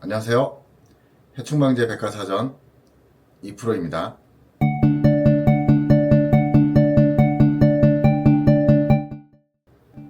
안녕하세요. 해충방제 백과사전 2프로입니다.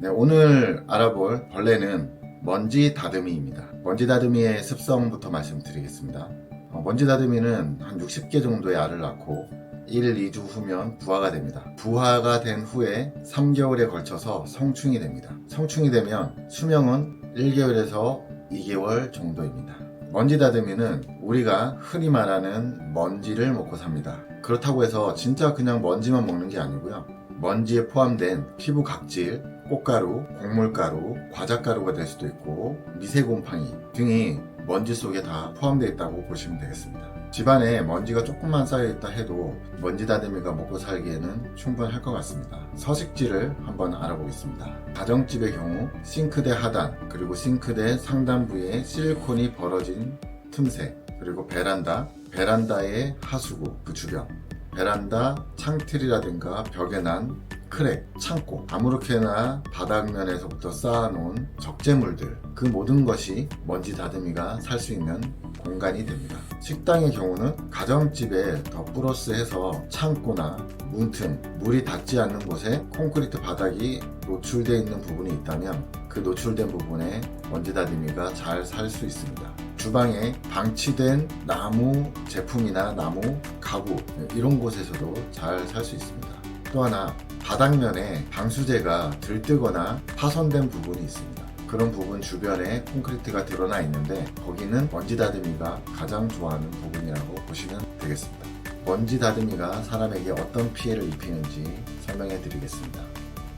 네, 오늘 알아볼 벌레는 먼지 다듬이입니다. 먼지 다듬이의 습성부터 말씀드리겠습니다. 어, 먼지 다듬이는 한 60개 정도의 알을 낳고 1, 2주 후면 부화가 됩니다. 부화가 된 후에 3개월에 걸쳐서 성충이 됩니다. 성충이 되면 수명은 1개월에서 2개월 정도입니다. 먼지 다듬이는 우리가 흔히 말하는 먼지를 먹고 삽니다. 그렇다고 해서 진짜 그냥 먼지만 먹는 게 아니고요. 먼지에 포함된 피부 각질, 꽃가루, 곡물가루, 과자가루가 될 수도 있고 미세곰팡이 등이 먼지 속에 다 포함되어 있다고 보시면 되겠습니다. 집안에 먼지가 조금만 쌓여있다 해도 먼지 다듬이가 먹고 살기에는 충분할 것 같습니다. 서식지를 한번 알아보겠습니다. 가정집의 경우 싱크대 하단 그리고 싱크대 상단 부위에 실리콘이 벌어진 틈새 그리고 베란다, 베란다의 하수구 그 주변 베란다 창틀이라든가 벽에 난 크랙, 창고, 아무렇게나 바닥면에서부터 쌓아놓은 적재물들, 그 모든 것이 먼지 다듬이가 살 수 있는 공간이 됩니다. 식당의 경우는 가정집에 더 플러스해서 창고나 문틈, 물이 닿지 않는 곳에 콘크리트 바닥이 노출되어 있는 부분이 있다면 그 노출된 부분에 먼지 다듬이가 잘 살 수 있습니다. 주방에 방치된 나무 제품이나 나무 가구 이런 곳에서도 잘 살 수 있습니다. 또 하나 바닥면에 방수제가 들뜨거나 파손된 부분이 있습니다. 그런 부분 주변에 콘크리트가 드러나 있는데 거기는 먼지 다듬이가 가장 좋아하는 부분이라고 보시면 되겠습니다. 먼지 다듬이가 사람에게 어떤 피해를 입히는지 설명해 드리겠습니다.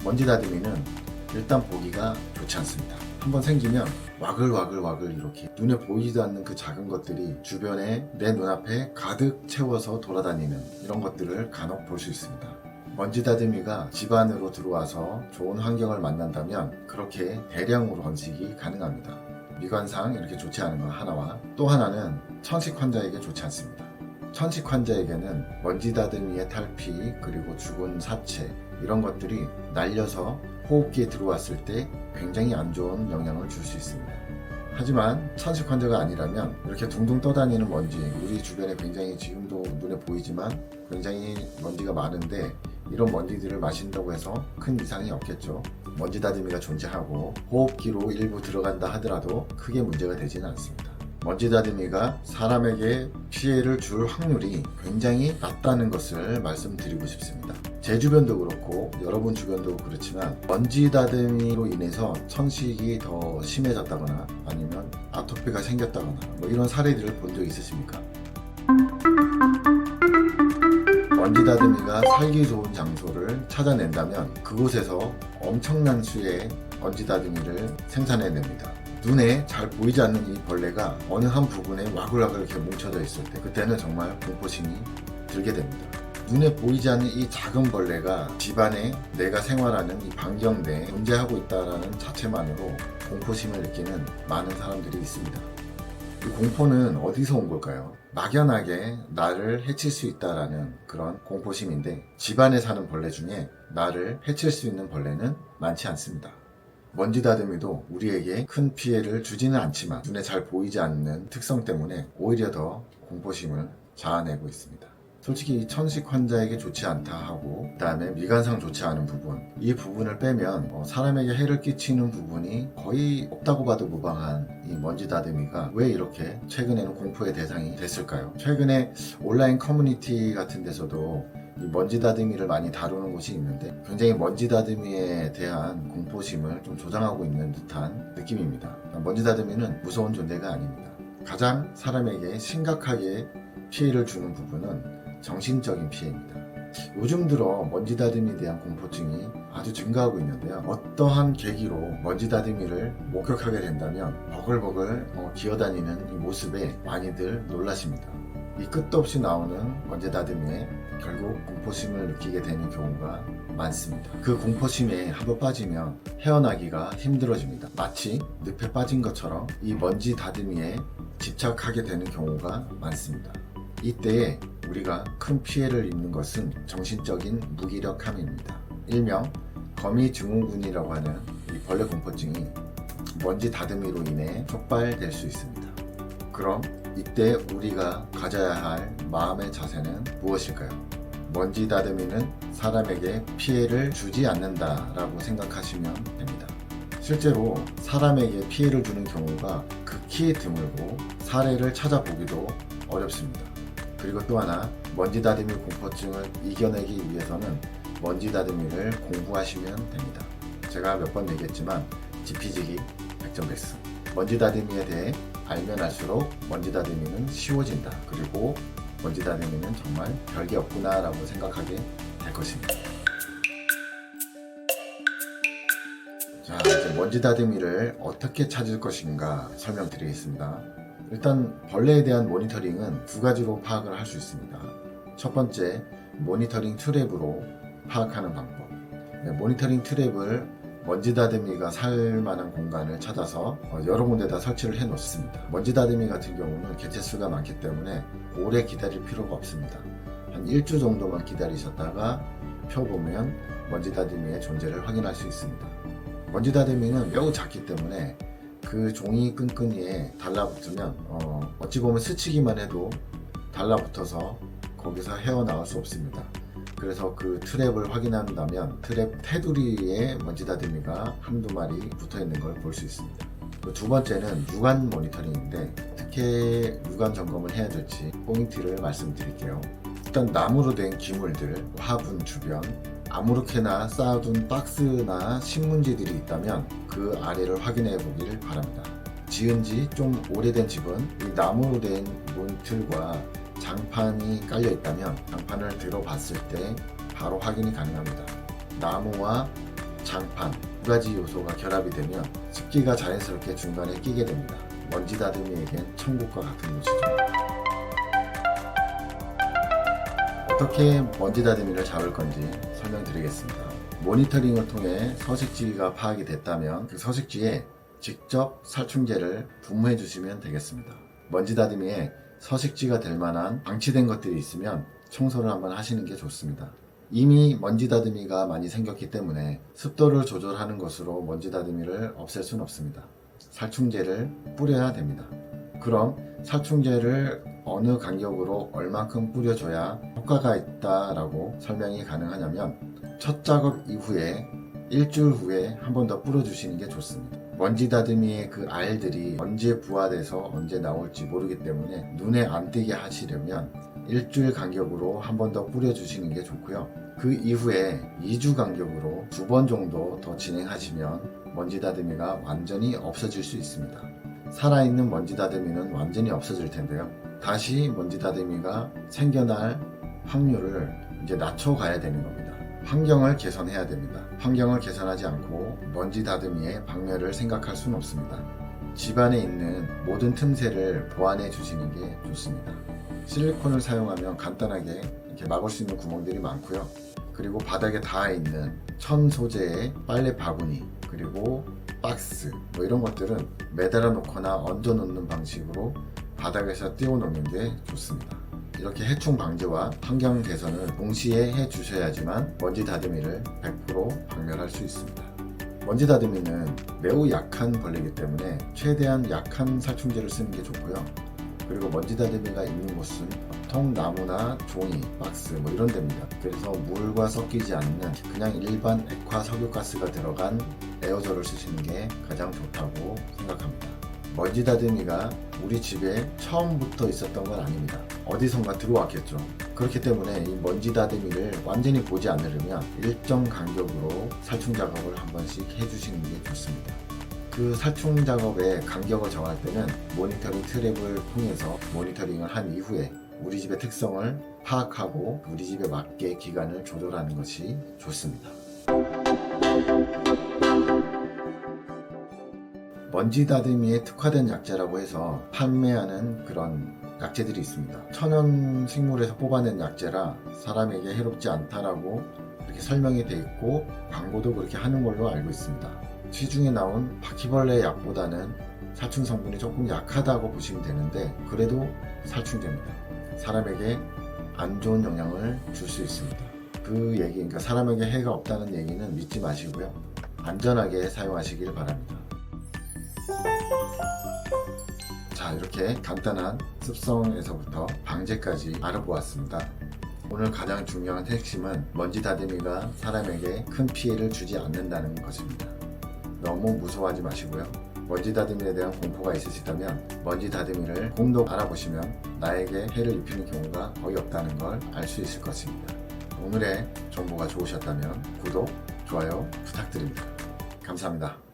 먼지 다듬이는 일단 보기가 좋지 않습니다. 한번 생기면 와글와글와글 이렇게 눈에 보이지도 않는 그 작은 것들이 주변에 내 눈앞에 가득 채워서 돌아다니는 이런 것들을 간혹 볼 수 있습니다. 먼지 다듬이가 집 안으로 들어와서 좋은 환경을 만난다면 그렇게 대량으로 번식이 가능합니다. 미관상 이렇게 좋지 않은 것 하나와 또 하나는 천식 환자에게 좋지 않습니다. 천식 환자에게는 먼지 다듬이의 탈피 그리고 죽은 사체 이런 것들이 날려서 호흡기에 들어왔을 때 굉장히 안 좋은 영향을 줄 수 있습니다. 하지만 천식 환자가 아니라면 이렇게 둥둥 떠다니는 먼지 우리 주변에 굉장히 지금도 눈에 보이지만 굉장히 먼지가 많은데 이런 먼지들을 마신다고 해서 큰 이상이 없겠죠. 먼지 다듬이가 존재하고 호흡기로 일부 들어간다 하더라도 크게 문제가 되지는 않습니다. 먼지 다듬이가 사람에게 피해를 줄 확률이 굉장히 낮다는 것을 말씀드리고 싶습니다. 제 주변도 그렇고 여러분 주변도 그렇지만 먼지 다듬이로 인해서 천식이 더 심해졌다거나 아니면 아토피가 생겼다거나 뭐 이런 사례들을 본 적 있으십니까? 먼지 다듬이가 살기 좋은 장소를 찾아낸다면 그곳에서 엄청난 수의 먼지 다듬이를 생산해냅니다. 눈에 잘 보이지 않는 이 벌레가 어느 한 부분에 와글와글 이렇게 뭉쳐져 있을 때 그때는 정말 공포심이 들게 됩니다. 눈에 보이지 않는 이 작은 벌레가 집안에 내가 생활하는 이 반경 내에 존재하고 있다는 자체만으로 공포심을 느끼는 많은 사람들이 있습니다. 이 공포는 어디서 온 걸까요? 막연하게 나를 해칠 수 있다라는 그런 공포심인데 집안에 사는 벌레 중에 나를 해칠 수 있는 벌레는 많지 않습니다. 먼지 다듬이도 우리에게 큰 피해를 주지는 않지만 눈에 잘 보이지 않는 특성 때문에 오히려 더 공포심을 자아내고 있습니다. 솔직히 이 천식 환자에게 좋지 않다 하고 그 다음에 미관상 좋지 않은 부분 이 부분을 빼면 어, 사람에게 해를 끼치는 부분이 거의 없다고 봐도 무방한 이 먼지 다듬이가 왜 이렇게 최근에는 공포의 대상이 됐을까요? 최근에 온라인 커뮤니티 같은 데서도 이 먼지 다듬이를 많이 다루는 곳이 있는데 굉장히 먼지 다듬이에 대한 공포심을 좀 조장하고 있는 듯한 느낌입니다. 먼지 다듬이는 무서운 존재가 아닙니다. 가장 사람에게 심각하게 피해를 주는 부분은 정신적인 피해입니다. 요즘 들어 먼지 다듬이에 대한 공포증이 아주 증가하고 있는데요. 어떠한 계기로 먼지 다듬이를 목격하게 된다면 버글버글 어, 기어다니는 이 모습에 많이들 놀라십니다. 이 끝도 없이 나오는 먼지 다듬이에 결국 공포심을 느끼게 되는 경우가 많습니다. 그 공포심에 한번 빠지면 헤어나기가 힘들어집니다. 마치 늪에 빠진 것처럼 이 먼지 다듬이에 집착하게 되는 경우가 많습니다. 이때에 우리가 큰 피해를 입는 것은 정신적인 무기력함입니다. 일명 거미증후군이라고 하는 이 벌레 공포증이 먼지 다듬이로 인해 촉발될 수 있습니다. 그럼 이때 우리가 가져야 할 마음의 자세는 무엇일까요? 먼지 다듬이는 사람에게 피해를 주지 않는다라고 생각하시면 됩니다. 실제로 사람에게 피해를 주는 경우가 극히 드물고 사례를 찾아보기도 어렵습니다. 그리고 또 하나 먼지 다듬이 공포증을 이겨내기 위해서는 먼지 다듬이를 공부하시면 됩니다. 제가 몇 번 얘기했지만 지피지기 100점 백승. 먼지 다듬이에 대해 알면 알수록 먼지 다듬이는 쉬워진다. 그리고 먼지 다듬이는 정말 별게 없구나라고 생각하게 될 것입니다. 자, 이제 먼지 다듬이를 어떻게 찾을 것인가 설명드리겠습니다. 일단 벌레에 대한 모니터링은 두 가지로 파악을 할 수 있습니다. 첫 번째, 모니터링 트랩으로 파악하는 방법. 네, 모니터링 트랩을 먼지 다듬이가 살 만한 공간을 찾아서 어, 여러 군데다 설치를 해 놓습니다. 먼지 다듬이 같은 경우는 개체수가 많기 때문에 오래 기다릴 필요가 없습니다. 한 일주 정도만 기다리셨다가 펴보면 먼지 다듬이의 존재를 확인할 수 있습니다. 먼지 다듬이는 매우 작기 때문에 그 종이 끈끈이에 달라붙으면 어, 어찌 보면 스치기만 해도 달라붙어서 거기서 헤어나올 수 없습니다. 그래서 그 트랩을 확인한다면 트랩 테두리에 먼지 다듬이가 한두 마리 붙어 있는 걸 볼 수 있습니다. 그두 번째는 육안 모니터링인데 어떻게 육안 점검을 해야 될지 포인트를 말씀드릴게요. 일단 나무로 된 기물들, 화분 주변, 아무렇게나 쌓아둔 박스나 신문지들이 있다면 그 아래를 확인해 보길 바랍니다. 지은 지 좀 오래된 집은 이 나무로 된 문틀과 장판이 깔려 있다면 장판을 들어봤을 때 바로 확인이 가능합니다. 나무와 장판 두 가지 요소가 결합이 되면 습기가 자연스럽게 중간에 끼게 됩니다. 먼지 다듬이에겐 천국과 같은 곳이죠. 어떻게 먼지 다듬이를 잡을 건지 설명드리겠습니다. 모니터링을 통해 서식지가 파악이 됐다면 그 서식지에 직접 살충제를 분무해 주시면 되겠습니다. 먼지 다듬이에 서식지가 될 만한 방치된 것들이 있으면 청소를 한번 하시는 게 좋습니다. 이미 먼지 다듬이가 많이 생겼기 때문에 습도를 조절하는 것으로 먼지 다듬이를 없앨 수는 없습니다. 살충제를 뿌려야 됩니다. 그럼 살충제를 어느 간격으로 얼만큼 뿌려줘야 효과가 있다라고 설명이 가능하냐면 첫 작업 이후에 일주일 후에 한 번 더 뿌려주시는 게 좋습니다. 먼지 다듬이의 그 알들이 언제 부화돼서 언제 나올지 모르기 때문에 눈에 안 띄게 하시려면 일주일 간격으로 한 번 더 뿌려주시는 게 좋고요. 그 이후에 2주 간격으로 두 번 정도 더 진행하시면 먼지 다듬이가 완전히 없어질 수 있습니다. 살아있는 먼지 다듬이는 완전히 없어질 텐데요. 다시 먼지 다듬이가 생겨날 확률을 이제 낮춰가야 되는 겁니다. 환경을 개선해야 됩니다. 환경을 개선하지 않고 먼지 다듬이의 박멸을 생각할 수는 없습니다. 집안에 있는 모든 틈새를 보완해 주시는 게 좋습니다. 실리콘을 사용하면 간단하게 이렇게 막을 수 있는 구멍들이 많고요. 그리고 바닥에 닿아 있는 천 소재의 빨래 바구니 그리고 박스 뭐 이런 것들은 매달아 놓거나 얹어 놓는 방식으로 바닥에서 띄워 놓는 게 좋습니다. 이렇게 해충 방지와 환경 개선을 동시에 해 주셔야지만 먼지 다듬이를 100% 박멸할 수 있습니다. 먼지 다듬이는 매우 약한 벌레이기 때문에 최대한 약한 살충제를 쓰는 게 좋고요. 그리고 먼지 다듬이가 있는 곳은 보통 나무나 종이, 박스 뭐 이런 데입니다. 그래서 물과 섞이지 않는 그냥 일반 액화 석유가스가 들어간 에어졸을 쓰시는 게 가장 좋다고 생각합니다. 먼지 다듬이가 우리 집에 처음부터 있었던 건 아닙니다. 어디선가 들어왔겠죠. 그렇기 때문에 이 먼지 다듬이를 완전히 보지 않으려면 일정 간격으로 살충 작업을 한 번씩 해주시는 게 좋습니다. 그 살충 작업의 간격을 정할 때는 모니터링 트랩을 통해서 모니터링을 한 이후에 우리 집의 특성을 파악하고 우리 집에 맞게 기간을 조절하는 것이 좋습니다. 먼지 다듬이에 특화된 약재라고 해서 판매하는 그런 약재들이 있습니다. 천연 식물에서 뽑아낸 약재라 사람에게 해롭지 않다라고 이렇게 설명이 돼 있고 광고도 그렇게 하는 걸로 알고 있습니다. 시중에 나온 바퀴벌레 약보다는 살충 성분이 조금 약하다고 보시면 되는데 그래도 살충제입니다. 사람에게 안 좋은 영향을 줄 수 있습니다. 그 얘기, 그러니까 사람에게 해가 없다는 얘기는 믿지 마시고요. 안전하게 사용하시길 바랍니다. 자, 자, 이렇게 간단한 습성에서부터 방제까지 알아보았습니다. 오늘 가장 중요한 핵심은 먼지 다듬이가 사람에게 큰 피해를 주지 않는다는 것입니다. 너무 무서워하지 마시고요. 먼지 다듬이에 대한 공포가 있으시다면 먼지 다듬이를 좀더 알아보시면 나에게 해를 입히는 경우가 거의 없다는 걸 알 수 있을 것입니다. 오늘의 정보가 좋으셨다면 구독, 좋아요 부탁드립니다. 감사합니다.